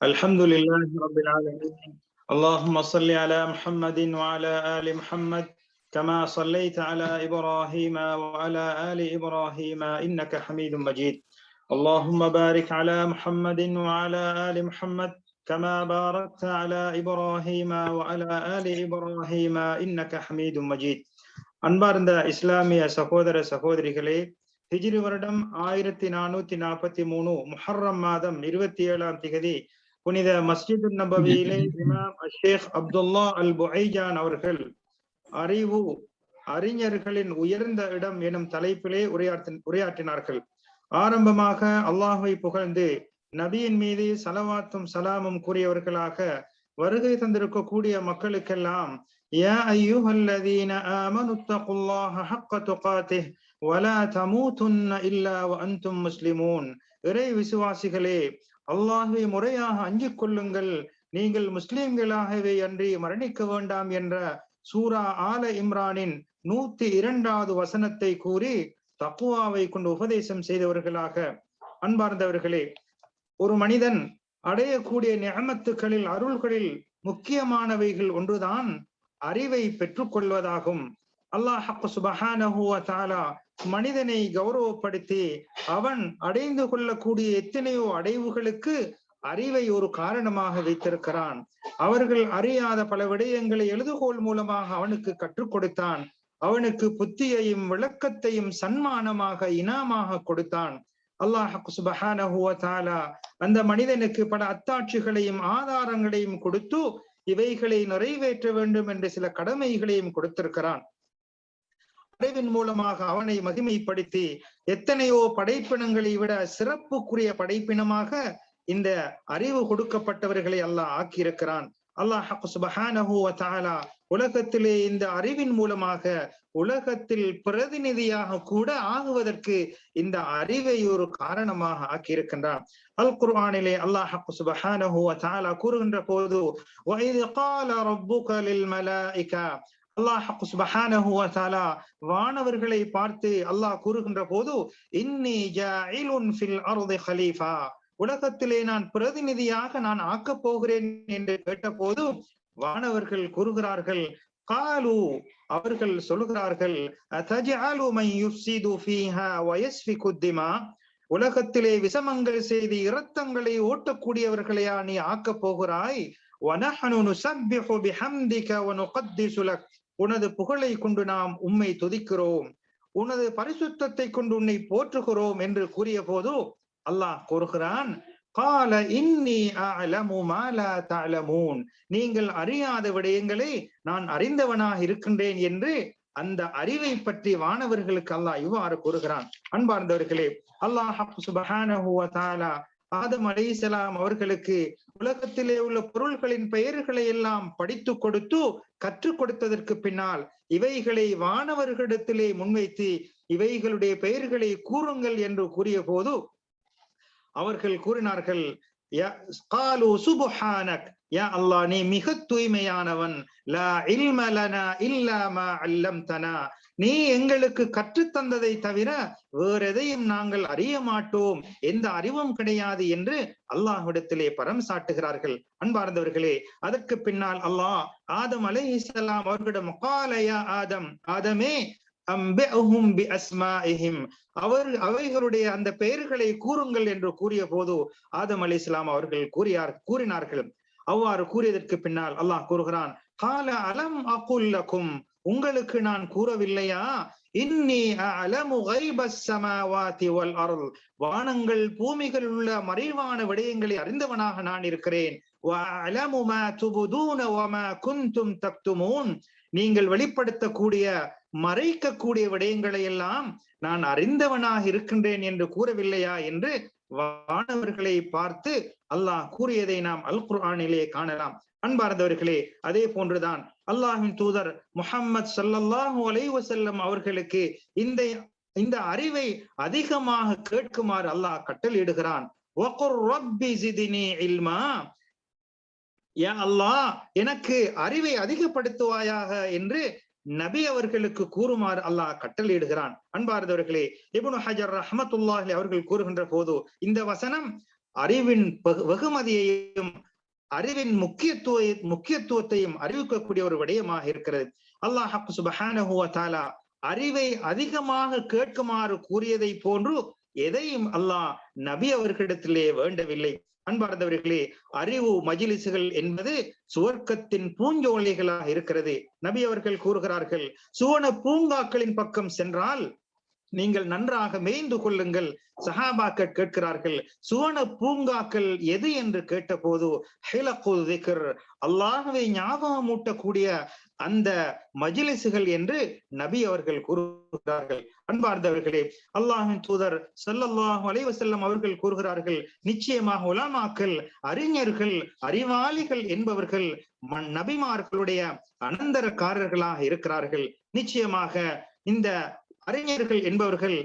الحمد لله رب العالمين اللهم صل على محمد وعلى آل محمد كما صليت على إبراهيم وعلى آل إبراهيم إنك حميد مجيد اللهم بارك على محمد وعلى آل محمد كما باركت على إبراهيم وعلى آل إبراهيم إنك حميد مجيد அன்பார்ந்த இஸ்லாமிய சகோதர சகோதரிகளே ஹிஜ்ரி வருடம் ஆயிரத்தி நானூத்தி நாற்பத்தி மூணு முஹர்ரம் மாதம் இருபத்தி ஏழாம் திகதி புனித மஸ்ஜித் நபவியிலே இமாம் ஷேக் அப்துல்லா அல் புஐஜான் அவர்கள் அறிவு அறிஞர்களின் உயர்ந்த இடம் எனும் தலைப்பிலே உரையாற்றி உரையாற்றினார்கள் ஆரம்பமாக அல்லாஹை புகழ்ந்து நபியின் மீது சலவாத்தும் சலாமும் கூறியவர்களாக வருகை தந்திருக்கக்கூடிய மக்களுக்கெல்லாம் يا أيها الذين آمنوا اتقوا الله حق تقاته ولا تموتن إلا وأنتم مسلمون இறை விசுவாசிகளே அல்லாஹை முறையாக அஞ்சிக் கொள்ளுங்கள். நீங்கள் முஸ்லிம்களாகவே அன்றி மரணிக்க வேண்டாம் என்ற சூரா ஆல இம்ரானின் நூத்தி இரண்டாவது வசனத்தை கூறி தக்குவாவை கொண்டு உபதேசம் செய்தவர்களாக அன்பார்ந்தவர்களே ஒரு மனிதன் அடையக்கூடிய நியமத்துக்களில் அருள்களில் முக்கியமானவைகள் ஒன்றுதான் அறிவை பெற்றுக்கொள்வதாகும் அல்லாஹ் சுபஹானஹுவ தாலா மனிதனை கௌரவப்படுத்தி அவன் அடைந்து கொள்ளக்கூடிய எத்தனையோ அடைவுகளுக்கு அறிவை ஒரு காரணமாக வைத்திருக்கிறான். அவர்கள் அறியாத பல விடயங்களை எழுதுகோள் மூலமாக அவனுக்கு கற்றுக் கொடுத்தான். அவனுக்கு புத்தியையும் விளக்கத்தையும் சன்மானமாக இனாமாக கொடுத்தான். அல்லாஹ் சுபஹானஹுவ தாலா அந்த மனிதனுக்கு பல அத்தாட்சிகளையும் ஆதாரங்களையும் கொடுத்து இவைகளை நிறைவேற்ற வேண்டும் என்று சில கடமைகளையும் கொடுத்திருக்கிறான். படைவின் மூலமாக அவனை மகிமைப்படுத்தி எத்தனையோ படைப்பினங்களை விட சிறப்புக்குரிய படைப்பினமாக இந்த அறிவு கொடுக்கப்பட்டவர்களை அல்லாஹ் ஆக்கியிருக்கிறான். அல்லாஹ் தாலா உலகத்திலே இந்த அறிவின் மூலமாக உலகத்தில் பிரதிநிதியாக கூட ஆகுவதற்கு இந்த அறிவை ஒரு காரணமாக ஆக்கியிருக்கின்றான். அல் குர்ஆனிலே அல்லாஹ் சுபஹானஹு தாலா கூறுகின்ற போது وَإِذْ قَالَ رَبُّكَ لِلْمَلَائِكَةِ அல்லாஹ் சுபஹானஹு தாலா வானவர்களை பார்த்து அல்லாஹ் கூறுகின்ற போது இன்னி ஜாயிலுன் ஃபில் அர்தி ஹலீஃபா உலகத்திலே நான் பிரதிநிதியாக நான் ஆக்கப் போகிறேன் என்று கேட்டபோது வானவர்கள் கூறுகிறார்கள் காலு அவர்கள் சொல்கிறார்கள் உலகத்திலே விசமங்கள் செய்து இரத்தங்களை ஓட்டக்கூடியவர்களையா நீ ஆக்கப் போகிறாய் உனது புகழை கொண்டு நாம் உம்மை துதிக்கிறோம். உனது பரிசுத்தத்தை கொண்டு உன்னை போற்றுகிறோம் என்று கூறிய போது அல்லாஹ் கூறுகிறான் கால இன்னி அலமு தலமூன் நீங்கள் அறியாத விடயங்களை நான் அறிந்தவனாக இருக்கின்றேன் என்று அந்த அறிவை பற்றி வானவர்களுக்கு அல்லாஹ் இவ்வாறு கூறுகிறான். அன்பார்ந்தவர்களே அல்லாஹ் தாலா ஆதம் அலிசலாம் அவர்களுக்கு உலகத்திலே உள்ள பொருள்களின் பெயர்களை எல்லாம் படித்து கொடுத்து கற்றுக் கொடுத்ததற்கு பின்னால் இவைகளை வானவர்களிடத்திலே முன்வைத்து இவைகளுடைய பெயர்களை கூறுங்கள் என்று கூறிய போது அவர்கள் கூறினார்கள் யா அல்லாஹ் நீ மிக தூய்மையானவன் லா இல்ம லனா இல்லாம அல்லம் தனா நீ எங்களுக்கு கற்றுத்தந்ததை தவிர வேற எதையும் நாங்கள் அறிய மாட்டோம். எந்த அறிவும் கிடையாது என்று அல்லாஹ்விடத்திலே பரம் சாட்டுகிறார்கள். அன்பார்ந்தவர்களே அதற்கு பின்னால் அல்லாஹ் ஆதம் அலை இஸ்லாம் அவர்களிடம் காலயா ஆதம் ஆதமே அவர் அவைகளுடைய அந்த பெயர்களை கூறுங்கள் என்று கூறிய போது ஆதம் அலி இஸ்லாம் அவர்கள் கூறியார் கூறினார்கள். அவ்வாறு கூறியதற்கு பின்னால் அல்லாஹ் கூறுகிறான் கால அலம் அகுல்லக்கும் உங்களுக்கு நான் கூறவில்லையா? இன்னி அருள் வானங்கள் பூமிகள் உள்ள மறைவான விடயங்களை அறிந்தவனாக நான் இருக்கிறேன். குந்தும் தக்துமூன். நீங்கள் வெளிப்படுத்தக்கூடிய மறைக்கக்கூடிய விடயங்களை எல்லாம் நான் அறிந்தவனாக இருக்கின்றேன் என்று கூறவில்லையா என்று வானவர்களை பார்த்து அல்லாஹ் கூறியதை நாம் அல் குர்ஆனிலே காணலாம். அன்பார்ந்தவர்களே அதே போன்றுதான் அல்லாஹின் தூதர் முஹம்மது சல்லல்லாஹு அலைவசல்லம் அவர்களுக்கு இந்த இந்த அறிவை அதிகமாக கேட்குமாறு அல்லாஹ் கட்டளையிடுகிறான். அல்லாஹ் எனக்கு அறிவை அதிகப்படுத்துவாயாக என்று நபி அவர்களுக்கு கூறுமாறு அல்லாஹ் கட்டளையிடுகிறான். அன்பார்ந்தவர்களே இபுனு ஹஜர் ரஹமத்துல்லாஹி அவர்கள் கூறுகின்ற போது இந்த வசனம் அறிவின் வெகுமதியையும் அறிவின் முக்கியத்துவ முக்கியத்துவத்தையும் அறிவிக்கக்கூடிய ஒரு விடயமாக இருக்கிறது. அல்லாஹ் சுபஹானஹுவ தாலா அறிவை அதிகமாக கேட்குமாறு கூறியதை போன்று எதையும் அல்லாஹ் நபி அவர்களிடத்திலே வேண்டவில்லை. அன்பார்ந்தவர்களே அறிவு மஜிலிசுகள் என்பது சுவர்க்கத்தின் பூஞ்சோலைகளாக இருக்கிறது. நபி அவர்கள் கூறுகிறார்கள் சுவன பூங்காக்களின் பக்கம் சென்றால் நீங்கள் நன்றாக மேய்ந்து கொள்ளுங்கள். சஹாபாக்கள் கேட்கிறார்கள் சுவன பூங்காக்கள் எது என்று கேட்டபோது அல்லாகவே ஞாபகம் ஊட்டக்கூடிய அந்த மஜிலிசுகள் என்று நபி அவர்கள் கூறுகிறார்கள். அன்பார்ந்தவர்களே அல்லாஹின் தூதர் சல்லல்லாஹு அலைவசல்லம் அவர்கள் கூறுகிறார்கள் நிச்சயமாக உலாமாக்கள் அறிஞர்கள் அறிவாளிகள் என்பவர்கள் நபிமார்களுடைய அனந்தரக்காரர்களாக இருக்கிறார்கள். நிச்சயமாக இந்த அறிஞர்கள் என்பவர்கள்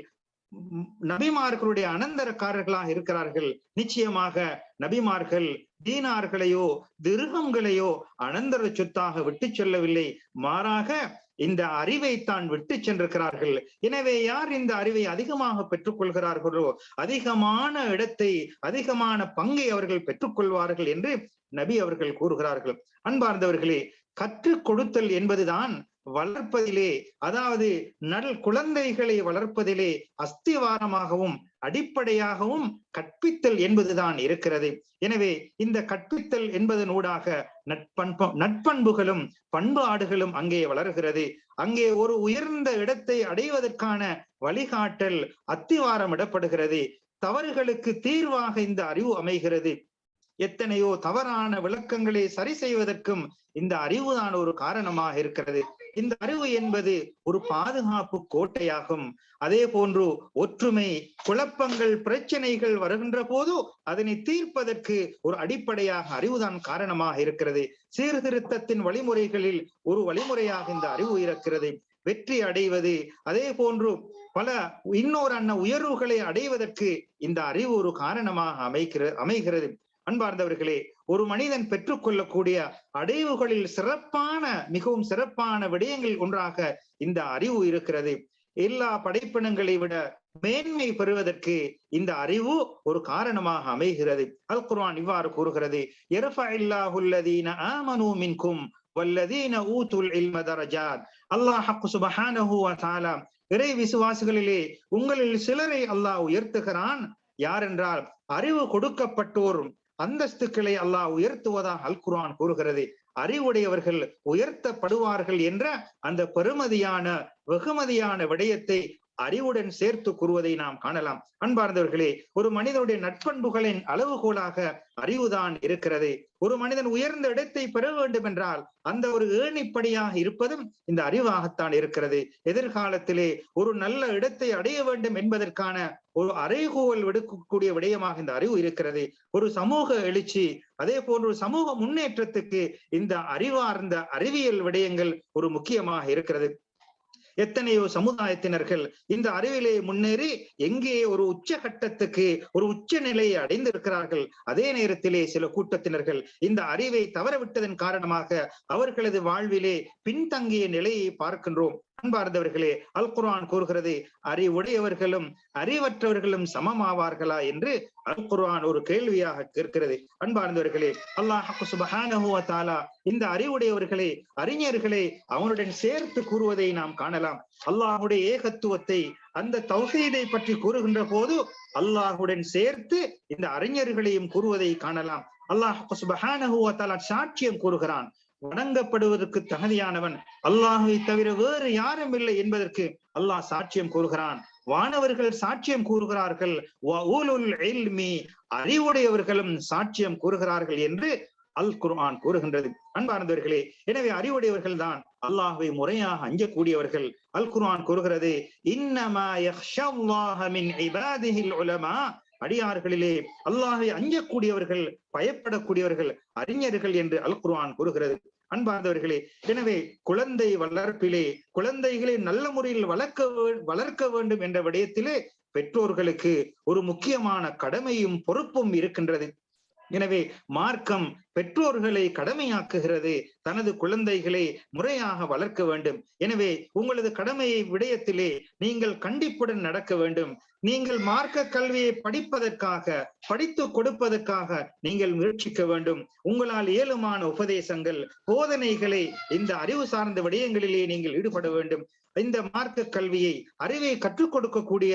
நபிமார்களுடைய அனந்தரக்காரர்களாக இருக்கிறார்கள். நிச்சயமாக நபிமார்கள் தீனார்களையோ திருகங்களையோ அனந்தர சொத்தாக விட்டு செல்லவில்லை. மாறாக இந்த அறிவை தான் விட்டு சென்றிருக்கிறார்கள். எனவே யார் இந்த அறிவை அதிகமாக பெற்றுக்கொள்கிறார்களோ அதிகமான இடத்தை அதிகமான பங்கை அவர்கள் பெற்றுக்கொள்வார்கள் என்று நபி அவர்கள் கூறுகிறார்கள். அன்பார்ந்தவர்களே கற்றுக் கொடுத்தல் என்பதுதான் வளர்ப்பதிலே அதாவது நல் குழந்தைகளை வளர்ப்பதிலே அஸ்திவாரமாகவும் அடிப்படையாகவும் கற்பித்தல் என்பதுதான் இருக்கிறது. எனவே இந்த கற்பித்தல் என்பதனூடாக நட்பண்பு நட்பண்புகளும் பண்பாடுகளும் அங்கே வளர்கிறது. அங்கே ஒரு உயர்ந்த இடத்தை அடைவதற்கான வழிகாட்டல் அத்திவாரம் இடப்படுகிறது. தவறுகளுக்கு தீர்வாக இந்த அறிவு அமைகிறது. எத்தனையோ தவறான விளக்கங்களை சரி செய்வதற்கும் இந்த அறிவுதான் ஒரு காரணமாக இருக்கிறது. இந்த அறிவு என்பது ஒரு பாதுகாப்பு கோட்டையாகும். அதே போன்று ஒற்றுமை குழப்பங்கள் பிரச்சனைகள் வருகின்ற போது அதனை தீர்ப்பதற்கு ஒரு அடிப்படையாக அறிவுதான் காரணமாக இருக்கிறது. சீர்திருத்தத்தின் வழிமுறைகளில் ஒரு வழிமுறையாக இந்த அறிவு இருக்கிறது. வெற்றி அடைவது அதே போன்று பல இன்னொரு அண்ண உயர்வுகளை அடைவதற்கு இந்த அறிவு ஒரு காரணமாக அமைக்கிறது அமைகிறது. அன்பார்ந்தவர்களே ஒரு மனிதன் பெற்றுக்கொள்ளக்கூடிய அடைவுகளில் சிறப்பான மிகவும் சிறப்பான விடயங்கள் ஒன்றாக இந்த அறிவு இருக்கிறது. எல்லா படைப்பினங்களை விட மேன்மை பெறுவதற்கு இந்த அறிவு ஒரு காரணமாக அமைகிறது. அல் குர்ஆன் இவ்வாறு கூறுகிறது ஆமனு வல்லதீன ஊத்துல் இல்ம தரஜாத். அல்லாஹ் சுபஹானஹு வ தஆலா இறை விசுவாசிகளிலே உங்களில் சிலரை அல்லாஹ் உயர்த்துகிறான். யார் என்றால் அறிவு கொடுக்கப்பட்டோர் அந்தஸ்துக்களை அல்லாஹ் உயர்த்துவதாக அல்குரான் கூறுகிறது. அறிவுடையவர்கள் உயர்த்தப்படுவார்கள் என்ற அந்த பெருமதியான வெகுமதியான விடயத்தை அறிவுடன் சேர்த்து கூறுவதை நாம் காணலாம். அன்பார்ந்தவர்களே ஒரு மனிதனுடைய நட்பண்புகளின் அளவுகோலாக அறிவுதான் இருக்கிறது. ஒரு மனிதன் உயர்ந்த இடத்தை பெற வேண்டும் என்றால் அந்த ஒரு ஏணிப்படியாக இருப்பதும் இந்த அறிவாகத்தான் இருக்கிறது. எதிர்காலத்திலே ஒரு நல்ல இடத்தை அடைய வேண்டும் என்பதற்கான ஒரு அறைகோல் விடுக்கக்கூடிய விடயமாக இந்த அறிவு இருக்கிறது. ஒரு சமூக எழுச்சி அதே போன்று சமூக முன்னேற்றத்துக்கு இந்த அறிவார்ந்த அறிவியல் விடயங்கள் ஒரு முக்கியமாக இருக்கிறது. எத்தனையோ சமுதாயத்தினர்கள் இந்த அறிவிலே முன்னேறி எங்கே ஒரு உச்சகட்டத்துக்கு ஒரு உச்ச நிலையை அடைந்திருக்கிறார்கள் அதே நேரத்திலே சில கூட்டத்தினர்கள் இந்த அறிவை தவறவிட்டதன் காரணமாக அவர்களது வாழ்விலே பின்தங்கிய நிலையை பார்க்கின்றோம். அன்பார்ந்தவர்களே அல் குர்ஆன் கூறுகிறது அறிவுடையவர்களும் அறிவற்றவர்களும் சமமாவார்களா? என்று அல் குர்ஆன் ஒரு கேள்வியாக கேட்கிறது. அன்பார்ந்தவர்களே அல்லாஹு சுபஹானஹு வ இந்த அறிவுடையவர்களை அறிஞர்களை அவனுடன் சேர்த்து கூறுவதை நாம் காணலாம். அல்லாஹுடைய ஏகத்துவத்தை அந்த தௌஹீதை பற்றி கூறுகின்ற போது அல்லாஹுடன் சேர்த்து இந்த அறிஞர்களையும் கூறுவதை காணலாம். அல்லாஹ் சுபஹானஹு வ சாட்சியம் கூறுகிறான். வணங்கப்படுவதற்கு தகுதியானவன் அல்லாஹை தவிர வேறு யாரும் இல்லை என்பதற்கு அல்லாஹ் சாட்சியம் கூறுகிறான். வானவர்கள் சாட்சியம் கூறுகிறார்கள். அறிவுடையவர்களும் சாட்சியம் கூறுகிறார்கள் என்று அல் குர்ஆன் கூறுகின்றது. அன்பார்ந்தவர்களே எனவே அறிவுடையவர்கள் தான் அல்லாஹுவை முறையாக அஞ்சக்கூடியவர்கள். அல் குர்ஆன் கூறுகிறது இன்னமா உலமா. அடியார்களிலே அல்லாஹை அஞ்சக்கூடியவர்கள் பயப்படக்கூடியவர்கள் அறிஞர்கள் என்று அல் குர்ஆன் கூறுகிறது. அன்பார்ந்தவர்களே எனவே குழந்தை வளர்ப்பிலே குழந்தைகளை நல்ல முறையில் வளர்க்க வளர்க்க வேண்டும் என்ற விடயத்திலே பெற்றோர்களுக்கு ஒரு முக்கியமான கடமையும் பொறுப்பும் இருக்கின்றது. எனவே மார்க்கம் பெற்றோர்களை கடமையாக்குகிறது. தனது குழந்தைகளை முறையாக வளர்க்க வேண்டும். எனவே உங்களது கடமையை விடயத்திலே நீங்கள் கண்டிப்புடன் நடக்க வேண்டும். நீங்கள் மார்க்க கல்வியை படிப்பதற்காக படித்து கொடுப்பதற்காக நீங்கள் முயற்சிக்க வேண்டும். உங்களால் ஏழுமான உபதேசங்கள் போதனைகளை இந்த அறிவு சார்ந்த விடயங்களிலே நீங்கள் ஈடுபட வேண்டும். இந்த மார்க்க கல்வியை அறிவை கற்றுக் கொடுக்கக்கூடிய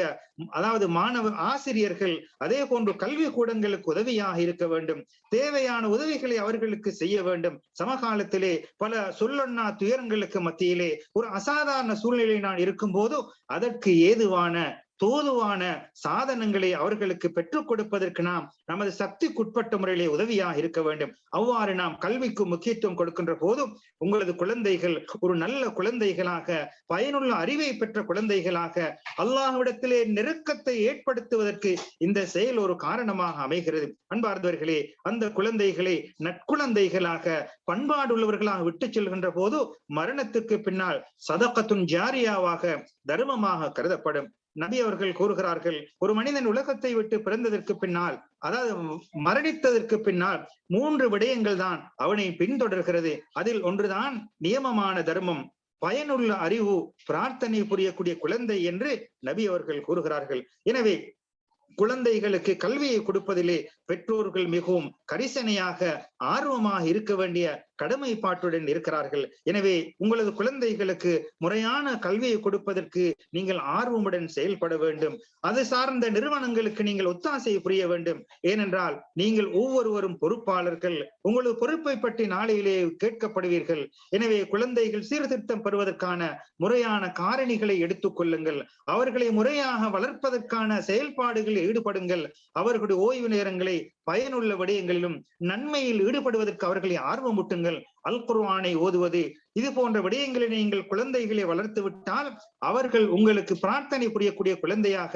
அதாவது மாணவ ஆசிரியர்கள் அதே போன்று கல்வி கூடங்களுக்கு உதவியாக இருக்க வேண்டும். தேவையான உதவிகளை அவர்களுக்கு செய்ய வேண்டும். சமகாலத்திலே பல சொல்லொன்னா துயரங்களுக்கு மத்தியிலே ஒரு அசாதாரண சூழ்நிலை நான் இருக்கும் போதோ அதற்கு ஏதுவான தோதுவான சாதனங்களை அவர்களுக்கு பெற்றுக் கொடுப்பதற்கு நாம் நமது சக்திக்குட்பட்ட முறையிலே உதவியாக இருக்க வேண்டும். அவ்வாறு நாம் கல்விக்கு முக்கியத்துவம் கொடுக்கின்ற போதும் உங்களது குழந்தைகள் ஒரு நல்ல குழந்தைகளாக பயனுள்ள அறிவை பெற்ற குழந்தைகளாக அல்லாஹ்விடத்திலே நெருக்கத்தை ஏற்படுத்துவதற்கு இந்த செயல் ஒரு காரணமாக அமைகிறது. அன்பார்ந்தவர்களே அந்த குழந்தைகளை நற்குழந்தைகளாக பண்பாடுள்ளவர்களாக விட்டு செல்கின்ற போது மரணத்துக்கு பின்னால் சதக்கத்துன் ஜாரியாவாக தர்மமாக கருதப்படும். நபி அவர்கள் கூறுகிறார்கள் ஒரு மனிதன் உலகத்தை விட்டு பிறந்ததற்கு பின்னால் அதாவது மரணித்ததற்கு பின்னால் மூன்று விடயங்கள் தான் அவனை பின்தொடர்கிறது. அதில் ஒன்றுதான் நியமமான தர்மம் பயனுள்ள அறிவு பிரார்த்தனை புரியக்கூடிய குழந்தை என்று நபி அவர்கள் கூறுகிறார்கள். எனவே குழந்தைகளுக்கு கல்வியை கொடுப்பதிலே பெற்றோர்கள் மிகவும் கரிசனையாக ஆர்வமாக இருக்க வேண்டிய கடமைப்பாட்டுடன் இருக்கிறார்கள். எனவே உங்களது குழந்தைகளுக்கு முறையான கல்வியை கொடுப்பதற்கு நீங்கள் ஆர்வமுடன் செயல்பட வேண்டும். அது சார்ந்த நிறுவனங்களுக்கு நீங்கள் ஒத்தாசை புரிய வேண்டும். ஏனென்றால் நீங்கள் ஒவ்வொருவரும் பொறுப்பாளர்கள். உங்களது பொறுப்பை பற்றி நாளையிலே கேட்கப்படுவீர்கள். எனவே குழந்தைகள் சீர்திருத்தம் பெறுவதற்கான முறையான காரணிகளை எடுத்துக் கொள்ளுங்கள். அவர்களை முறையாக வளர்ப்பதற்கான செயல்பாடுகளில் ஈடுபடுங்கள். அவர்களுடைய ஓய்வு நேரங்களை பயனுள்ள எங்களிலும் நன்மையில் ஈடுபடுவதற்கு அவர்களை ஆர்வமூட்டுங்கள். அல் குர்வானை ஓதுவது இது போன்ற விடயங்களை நீங்கள் குழந்தைகளை வளர்த்து விட்டால் அவர்கள் உங்களுக்கு பிரார்த்தனை புரியக்கூடிய குழந்தையாக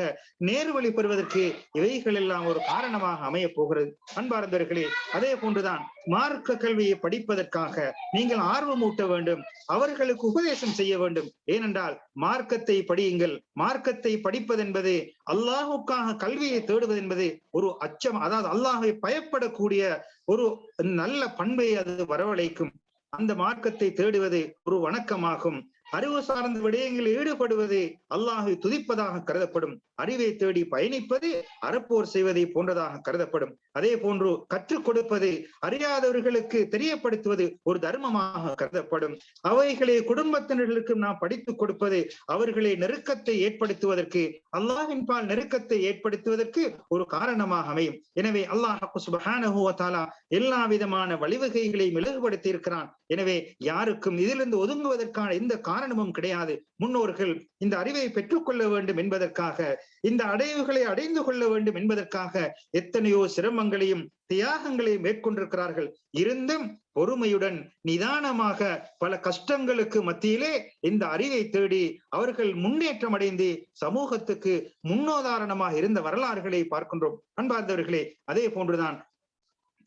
நேர்வழி பெறுவதற்கு இவைகள் எல்லாம் ஒரு காரணமாக அமைய போகிறது. அன்பார்ந்தவர்களே அதே போன்றுதான் மார்க்க கல்வியை படிப்பதற்காக நீங்கள் ஆர்வமூட்ட வேண்டும் அவர்களுக்கு உபதேசம் செய்ய வேண்டும். ஏனென்றால் மார்க்கத்தை படியுங்கள். மார்க்கத்தை படிப்பதென்பது அல்லாஹுக்காக கல்வியை தேடுவது என்பது ஒரு அச்சம். அதாவது அல்லாஹை பயப்படக்கூடிய ஒரு நல்ல பண்பை அது வரவழைக்கும். அந்த மார்க்கத்தை தேடுவது ஒரு வணக்கமாகும். அறிவு சார்ந்த விடயங்களில் ஈடுபடுவது அல்லாஹை துதிப்பதாக கருதப்படும். அறிவை தேடி பயணிப்பது அறப்போர் செய்வதை போன்றதாக கருதப்படும். அதே போன்று கற்றுக் கொடுப்பது அறியாதவர்களுக்கு தெரியப்படுத்துவது ஒரு தர்மமாக கருதப்படும். அவைகளை குடும்பத்தினர்களுக்கு நாம் படித்துக் கொடுப்பது அவர்களை நெருக்கத்தை ஏற்படுத்துவதற்கு அல்லாஹின் பால் நெருக்கத்தை ஏற்படுத்துவதற்கு ஒரு காரணமாக அமையும். எனவே அல்லாஹ் சுபஹானஹுவத்தாலா எல்லா விதமான வழிவகைகளை மிளகுபடுத்தி இருக்கிறான் எனவே யாருக்கும் இதிலிருந்து ஒதுங்குவதற்கான எந்த காரணமும் கிடையாது. முன்னோர்கள் இந்த அறிவை பெற்றுக்கொள்ள வேண்டும் என்பதற்காக இந்த அடைவுகளை அடைந்து கொள்ள வேண்டும் என்பதற்காக எத்தனையோ சிரமங்களையும் தியாகங்களையும் மேற்கொண்டிருக்கிறார்கள். இருந்தும் பொறுமையுடன் நிதானமாக பல கஷ்டங்களுக்கு மத்தியிலே இந்த அறிவை தேடி அவர்கள் முன்னேற்றம் அடைந்து சமூகத்துக்கு முன்னோதாரணமாக இருந்த வரலாறுகளை பார்க்கின்றோம். அன்பார்ந்தவர்களே அதே போன்றுதான்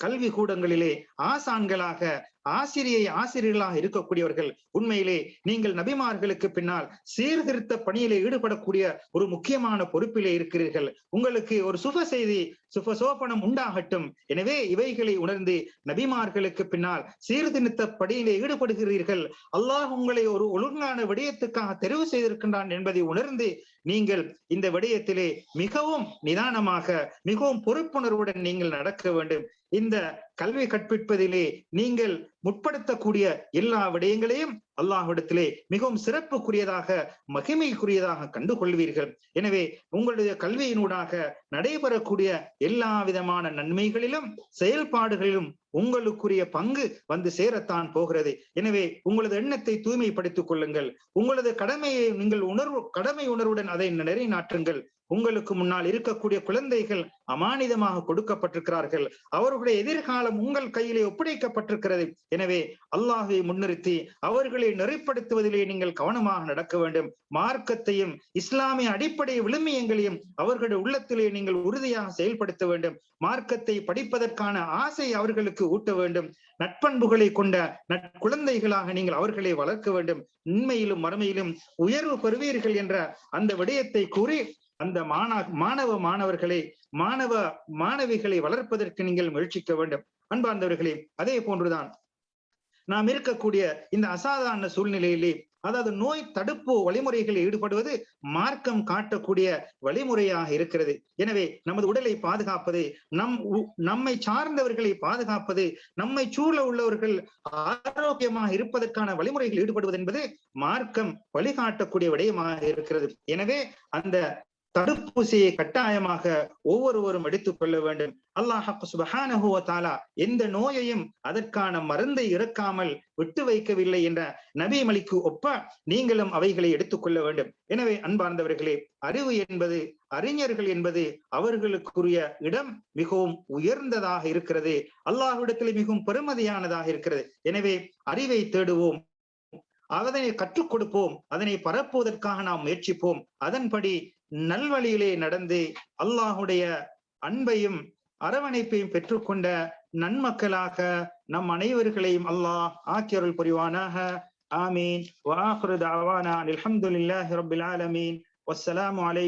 கல்வி கூடங்களிலே ஆசான்களாக ஆசிரியை ஆசிரியர்களாக இருக்கக்கூடியவர்கள். உண்மையிலே நீங்கள் நபிமார்களுக்கு பின்னால் சீர்திருத்த பணியிலே ஈடுபடக்கூடிய ஒரு முக்கியமான பொறுப்பிலே இருக்கிறீர்கள். உங்களுக்கு ஒரு சுப செய்தி சுப சோபனம் உண்டாகட்டும். எனவே இவைகளை உணர்ந்து நபிமார்களுக்கு பின்னால் சீர்திருத்த பணியிலே ஈடுபடுகிறீர்கள். அல்லாஹ் உங்களை ஒரு ஒழுங்கான விடயத்துக்காக தெரிவு செய்திருக்கின்றான் என்பதை உணர்ந்து நீங்கள் இந்த விடயத்திலே மிகவும் நிதானமாக மிகவும் பொறுப்புணர்வுடன் நீங்கள் நடக்க வேண்டும். இந்த கல்வி கற்பிப்பதிலே நீங்கள் முற்படுத்தக்கூடிய எல்லா விடயங்களையும் அல்லாஹ்விடத்திலே மிகவும் சிறப்புக்குரியதாக மகிமைக்குரியதாக கண்டுகொள்வீர்கள். எனவே உங்களுடைய கல்வியினூடாக நடைபெறக்கூடிய எல்லா விதமான நன்மைகளிலும் செயல்பாடுகளிலும் உங்களுக்குரிய பங்கு வந்து சேரத்தான் போகிறது. எனவே உங்களது எண்ணத்தை தூய்மைப்படுத்திக் கொள்ளுங்கள். உங்களது கடமையை நீங்கள் உணர்வு கடமை உணர்வுடன் அதை நிறைநாட்டுங்கள். உங்களுக்கு முன்னால் இருக்கக்கூடிய குழந்தைகள் அமானிதமாக கொடுக்கப்பட்டிருக்கிறார்கள். அவர்களுடைய எதிர்காலம் உங்கள் கையிலே ஒப்படைக்கப்பட்டிருக்கிறது. எனவே அல்லாஹை முன்னிறுத்தி அவர்களை நெறிப்படுத்துவதிலே நீங்கள் கவனமாக நடக்க வேண்டும். மார்க்கத்தையும் இஸ்லாமிய அடிப்படை விழுமியங்களையும் அவர்களுடைய உள்ளத்திலே நீங்கள் உறுதியாக செயல்படுத்த வேண்டும். மார்க்கத்தை படிப்பதற்கான ஆசை அவர்களுக்கு ஊட்ட வேண்டும். நட்பண்புகளை கொண்ட நற்குழந்தைகளாக நீங்கள் அவர்களை வளர்க்க வேண்டும். உண்மையிலும் மறுமையிலும் உயர்வு பெறுவீர்கள் என்ற அந்த விடயத்தை கூறி அந்த மாணா மாணவ மாணவர்களை மாணவ மாணவிகளை வளர்ப்பதற்கு நீங்கள் முயற்சிக்க வேண்டும். அன்பார்ந்தவர்களே அதே போன்றுதான். நாம் இருக்கக்கூடிய இந்த அசாதாரண சூழ்நிலையிலே அதாவது நோய் தடுப்பு வழிமுறைகளில் ஈடுபடுவது மார்க்கம் காட்டக்கூடிய வழிமுறையாக இருக்கிறது. எனவே நமது உடலை பாதுகாப்பது நம் நம்மை சார்ந்தவர்களை பாதுகாப்பது நம்மை சூழ உள்ளவர்கள் ஆரோக்கியமாக இருப்பதற்கான வழிமுறைகள் ஈடுபடுவது என்பது மார்க்கம் வழிகாட்டக்கூடிய விடயமாக இருக்கிறது. எனவே அந்த தடுப்பூசியை கட்டாயமாக ஒவ்வொருவரும் எடுத்துக் கொள்ள வேண்டும். அல்லாஹ் சுபஹானஹுவ எந்த நோயையும் அதற்கான மருந்தை இறக்காமல் விட்டு வைக்கவில்லை என்ற நபி மலிக்கு ஒப்ப நீங்களும் அவைகளை எடுத்துக்கொள்ள வேண்டும். எனவே அன்பார்ந்தவர்களே அறிவு என்பது அறிஞர்கள் என்பது அவர்களுக்குரிய இடம் மிகவும் உயர்ந்ததாக இருக்கிறது. அல்லாஹ்விடத்தில் மிகவும் பெருமதியானதாக இருக்கிறது. எனவே அறிவை தேடுவோம். அதனை கற்றுக் கொடுப்போம். அதனை பரப்புவதற்காக நாம் முயற்சிப்போம். அதன்படி நல்வழியிலே நடந்து அல்லாஹுடைய அன்பையும் அரவணைப்பையும் பெற்றுக்கொண்ட நன்மக்களாக நம் அனைவர்களையும் அல்லாஹ் ஆக்கியருள் புரிவானாக. ஆமீன். வாஹிரு தாவானா ஆலமீன். அலை